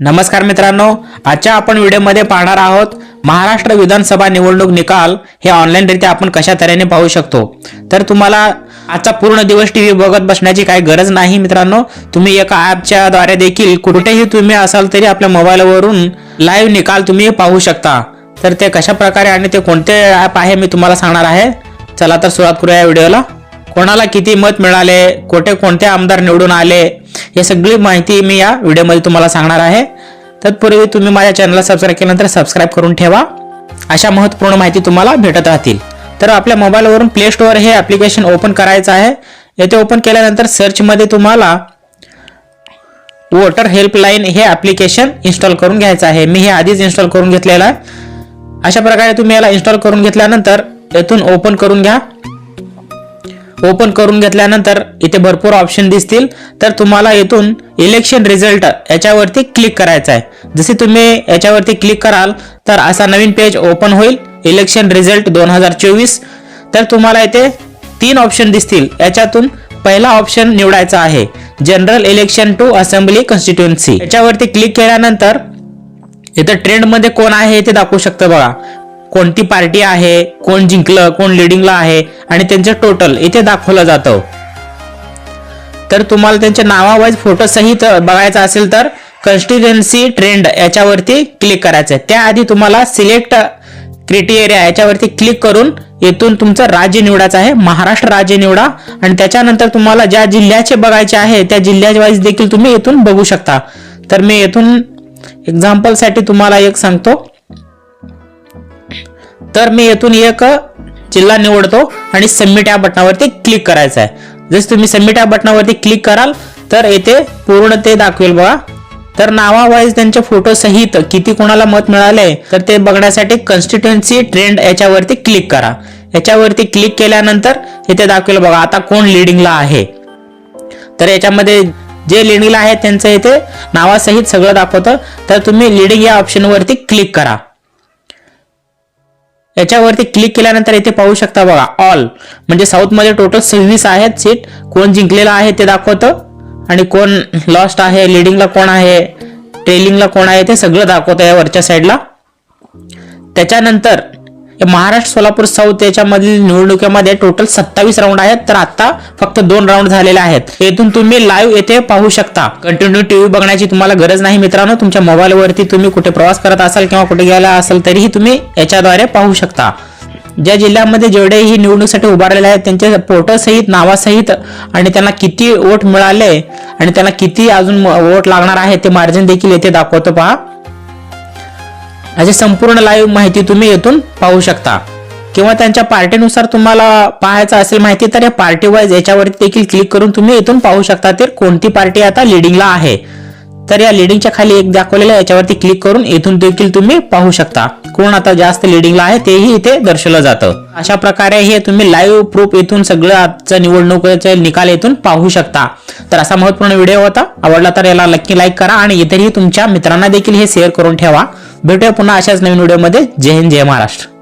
नमस्कार मित्रांनो आजच्या आपण व्हिडिओमध्ये पाहणार आहोत महाराष्ट्र विधानसभा निवडणूक निकाल हे ऑनलाईनरित्या आपण कशा तऱ्हेने पाहू शकतो? तर तुम्हाला आजचा पूर्ण दिवस टी व्ही बघत बसण्याची काही गरज नाही मित्रांनो. तुम्ही एका ॲपच्या द्वारे देखील कुठेही तुम्ही असाल तरी आपल्या मोबाईलवरून लाईव्ह निकाल तुम्ही पाहू शकता. तर ते कशा प्रकारे आणि ते कोणते ॲप आहे मी तुम्हाला सांगणार आहे. चला तर सुरुवात करूया या व्हिडिओला. कोणाला किती मत मिळाले कोठे कोणते आमदार निवडून आले हे सगळी माहिती मी या व्हिडिओमध्ये तुम्हाला सांगणार आहे. तत्पूर्वी तुम्ही माझ्या चॅनलला सबस्क्राईब केल्यानंतर सबस्क्राईब करून ठेवा. अशा महत्त्वपूर्ण माहिती तुम्हाला भेटत राहतील. तर आपल्या मोबाईलवरून प्ले स्टोअर हे ॲप्लिकेशन ओपन करायचं आहे. येथे ओपन केल्यानंतर सर्चमध्ये तुम्हाला वोटर हेल्पलाईन हे ॲप्लिकेशन इन्स्टॉल करून घ्यायचं आहे. मी हे आधीच इन्स्टॉल करून घेतलेलं आहे. अशा प्रकारे तुम्ही याला इन्स्टॉल करून घेतल्यानंतर येथून ओपन करून घ्या. ओपन करून घेतल्यानंतर इथे भरपूर ऑप्शन दिसतील. तर तुम्हाला इथून इलेक्शन रिझल्ट याच्यावरती क्लिक करायचा आहे. जसे तुम्ही याच्यावरती क्लिक कराल तर असा नवीन पेज ओपन होईल. इलेक्शन रिझल्ट दोन हजार चोवीस. तर तुम्हाला इथे तीन ऑप्शन दिसतील. याच्यातून पहिला ऑप्शन निवडायचा आहे. General election to assembly constituency याच्यावरती क्लिक केल्यानंतर इथं ट्रेंडमध्ये कोण आहे ते दाखवू शकतं बघा. कोणती पार्टी आहे कोण जिंकलं कोण लिडिंगला आहे आणि त्यांचं टोटल इथे दाखवलं जातं. तर तुम्हाला त्यांच्या नावावाईज फोटो सहित बघायचा असेल तर कन्स्टिट्युएन्सी ट्रेंड याच्यावरती क्लिक करायचं आहे. त्याआधी तुम्हाला सिलेक्ट क्रिटेरिया याच्यावरती क्लिक करून येथून तुमचं राज्य निवडायचं आहे महाराष्ट्र राज्य निवडा आणि त्याच्यानंतर तुम्हाला ज्या जिल्ह्याचे बघायचे आहे त्या जिल्ह्यावाईज देखील तुम्ही येथून बघू शकता. तर मी येथून एक्झाम्पलसाठी तुम्हाला एक सांगतो. तर मी येथून एक जिल्हा निवडतो आणि सबमिट या बटनावरती क्लिक करायचं आहे जसं तुम्ही सबमिट या बटनावरती क्लिक कराल तर येथे पूर्ण ते दाखवेल बघा. तर नावावाईज त्यांच्या फोटो सहित किती कोणाला मत मिळाले तर ते बघण्यासाठी कन्स्टिट्युएन्सी ट्रेंड याच्यावरती क्लिक करा. याच्यावरती क्लिक केल्यानंतर इथे दाखवेल बघा आता कोण लिडिंगला आहे. तर याच्यामध्ये जे लिडिंगला आहे त्यांचं इथे नावासहित सगळं दाखवतं. तर तुम्ही लिडिंग या ऑप्शनवरती क्लिक करा. याच्यावरती क्लिक केल्यानंतर इथे पाहू शकता बघा ऑल म्हणजे साऊथमध्ये टोटल सव्वीस आहेत सीट कोण जिंकलेला आहे ते दाखवतं. आणि कोण लॉस्ट आहे लिडिंगला कोण आहे ट्रेलिंगला कोण आहे ते सगळं दाखवतं या वरच्या साईडला त्याच्यानंतर महाराष्ट्र सोलापूर साऊथ याच्यामधील निवडणुकीमध्ये टोटल सत्तावीस राऊंड आहेत. तर आता फक्त दोन राऊंड झालेले आहेत. येथून तुम्ही लाईव्ह येथे पाहू शकता. कंटिन्यू टीव्ही बघण्याची तुम्हाला गरज नाही मित्रांनो. तुमच्या मोबाईलवरती तुम्ही कुठे प्रवास करत असाल किंवा कुठे गेला असाल तरीही तुम्ही याच्याद्वारे पाहू शकता. ज्या जिल्ह्यामध्ये जेवढेही निवडणुकीसाठी उभारलेले आहेत त्यांचे फोटो नावासहित आणि त्यांना किती वोट मिळाले आणि त्यांना किती अजून वोट लागणार आहे ते मार्जिन देखील येथे दाखवतो पहा. अशी संपूर्ण लाईव्ह माहिती तुम्ही येथून पाहू शकता. किंवा त्यांच्या पार्टीनुसार तुम्हाला पाहायचं असेल माहिती तर या पार्टी वाईज याच्यावरती देखील क्लिक करून तुम्ही इथून पाहू शकता तर कोणती पार्टी आता लिडिंगला आहे. तर या लिडिंगच्या खाली एक दाखवलेल्या याच्यावरती क्लिक करून इथून देखील तुम्ही पाहू शकता. कोण आता जास्त लिडिंगला आहे तेही इथे दर्शवलं जातं. अशा प्रकारे हे तुम्ही लाईव्ह प्रूफ इथून सगळं आजचं निवडणुकीचे निकाल इथून पाहू शकता. तर असा महत्त्वपूर्ण व्हिडिओ होता. आवडला तर याला नक्की लाईक करा आणि इतरही तुमच्या मित्रांना देखील हे शेअर करून ठेवा. भेटूया पुन्हा अशाच नवीन व्हिडिओमध्ये जय हिंद जय महाराष्ट्र.